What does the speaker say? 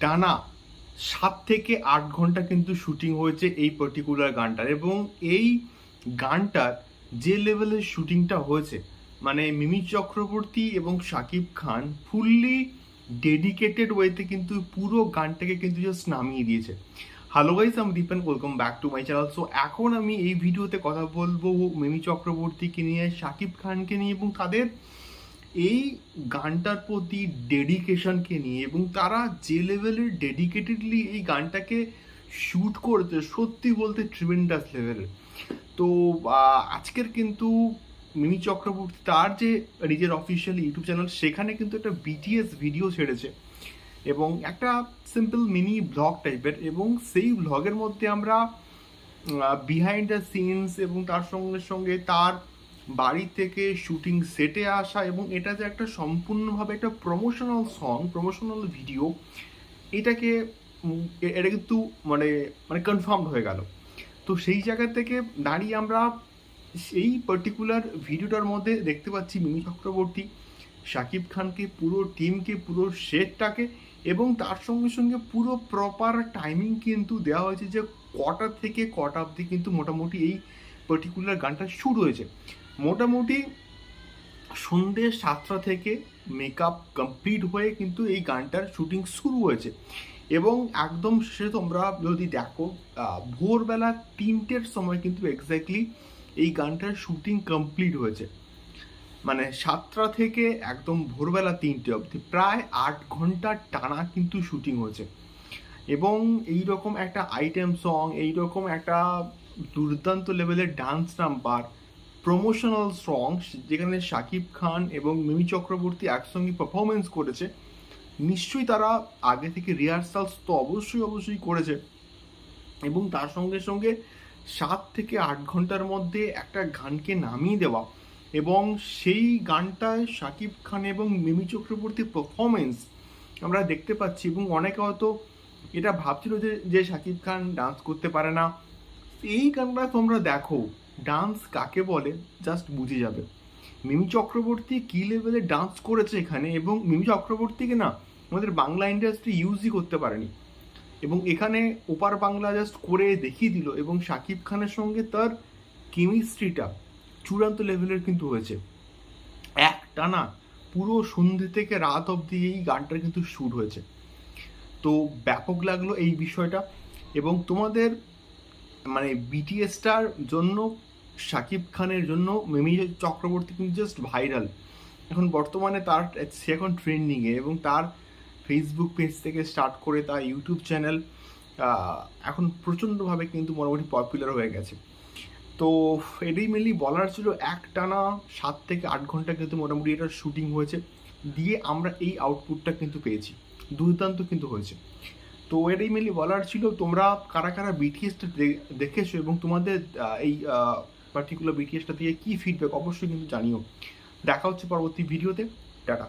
টানা সাত থেকে আট ঘণ্টা কিন্তু শুটিং হয়েছে এই পার্টিকুলার গানটার এবং এই গানটার যে লেভেলের শুটিংটা হয়েছে মানে মিমি চক্রবর্তী এবং শাকিব খান ফুললি ডেডিকেটেড ওয়েতে কিন্তু পুরো গানটাকে কিন্তু জাস্ট নামিয়ে দিয়েছে। হ্যালো গাইস আমি Dipen welcome back to my channel so এখন আমি এই ভিডিওতে কথা বলব মিমি চক্রবর্তীকে নিয়ে শাকিব খানকে নিয়ে এবং তাদের এই গানটার প্রতি ডেডিকেশনকে নিয়ে এবং তারা যে লেভেলের ডেডিকেটেডলি এই গানটাকে শ্যুট করেছে, সত্যি বলতে ট্রিমেন্ডাস লেভেলের তো আজকের কিন্তু মিমি চক্রবর্তী তার যে নিজের অফিসিয়াল ইউটিউব চ্যানেল সেখানে কিন্তু একটা বিটিএস ভিডিও ছেড়েছে এবং একটা সিম্পল মিনি ব্লগ টাইপের এবং সেই ব্লগের মধ্যে আমরা বিহাইন্ড দ্য সিনস এবং তার সঙ্গে সঙ্গে তার বাড়ি থেকে শুটিং সেটে আসা এবং এটা যে একটা সম্পূর্ণভাবে একটা প্রমোশনাল সং প্রমোশনাল ভিডিও এটাকে এটা কিন্তু মানে মানে কনফার্ম হয়ে গেল। তো সেই জায়গা থেকে দাঁড়িয়ে আমরা সেই পার্টিকুলার ভিডিওটার মধ্যে দেখতে পাচ্ছি মিমি চক্রবর্তী শাকিব খানকে, পুরো টিমকে পুরো সেটটাকে এবং তার সঙ্গে সঙ্গে পুরো প্রপার টাইমিং কিন্তু দেওয়া হয়েছে যে কটা থেকে কটা অবধি কিন্তু মোটামুটি এই পার্টিকুলার গানটা শুরু হয়েছে। মোটামুটি সন্ধ্যে সাতটা থেকে মেকআপ কমপ্লিট হয়ে কিন্তু এই গানটার শুটিং শুরু হয়েছে। এবং একদম শেষে তোমরা যদি দেখো ভোরবেলা তিনটের সময় কিন্তু এক্স্যাক্টলি এই গানটার শুটিং কমপ্লিট হয়েছে। মানে সাতটা থেকে একদম ভোরবেলা তিনটে অবধি, প্রায় আট ঘণ্টা টানা কিন্তু শুটিং হয়েছে। এবং এই রকম একটা আইটেম সং এই রকম একটা দুর্দান্ত লেভেলের ডান্স নাম্বার প্রমোশনাল সং যেখানে শাকিব খান এবং মিমি চক্রবর্তী একসঙ্গে পারফরমেন্স করেছে, নিশ্চয়ই তারা আগে থেকে রিহার্সালস তো অবশ্যই অবশ্যই করেছে। এবং তার সঙ্গে সঙ্গে সাত থেকে আট ঘণ্টার মধ্যে একটা গানকে নামিয়ে দেওয়া এবং সেই গানটায় শাকিব খান এবং মিমি চক্রবর্তীর পারফরমেন্স আমরা দেখতে পাচ্ছি এবং অনেকে হয়তো এটা ভাবছিল যে যে শাকিব খান ডান্স করতে পারে না। এই গানটা তোমরা দেখো। ডান্স কাকে বলে? জাস্ট বুঝে যাবে। মিমি চক্রবর্তী কি লেভেলে ডান্স করেছে এখানে? এবং মিমি চক্রবর্তীকে না আমাদের বাংলা ইন্ডাস্ট্রি ইউজই করতে পারেনি। এবং এখানে ওপার বাংলা জাস্ট করে দেখিয়ে দিল এবং শাকিব খানের সঙ্গে তার কেমিস্ট্রিটা চূড়ান্ত লেভেলের কিন্তু হয়েছে। এক টানা পুরো সন্ধ্যে থেকে রাত অবধি এই গানটার কিন্তু শুট হয়েছে। তো ব্যাপক লাগল এই বিষয়টা। এবং তোমাদের মানে বিটিএসটার জন্য শাকিব খানের জন্য, মিমি চক্রবর্তী কিন্তু জাস্ট ভাইরাল এখন বর্তমানে তার, সে এখন ট্রেন্ডিংয়ে এবং তার ফেসবুক পেজ থেকে স্টার্ট করে তার ইউটিউব চ্যানেল এখন প্রচণ্ডভাবে কিন্তু মোটামুটি পপুলার হয়ে গেছে। তো এটাই মেনলি বলার ছিল এক টানা সাত থেকে আট ঘণ্টা কিন্তু মোটামুটি এটার শুটিং হয়েছে। দিয়ে আমরা এই আউটপুটটা কিন্তু পেয়েছি। দুর্দান্ত কিন্তু হয়েছে। তো এটাই মেনলি বলার ছিল, তোমরা কারা কারা বিটিএসটা দেখেছ এবং তোমাদের এই পার্টিকুলার বিটিএসটা দিয়ে কি ফিডব্যাক অবশ্যই কিন্তু জানিও। দেখা হচ্ছে পরবর্তী ভিডিওতে টাটা।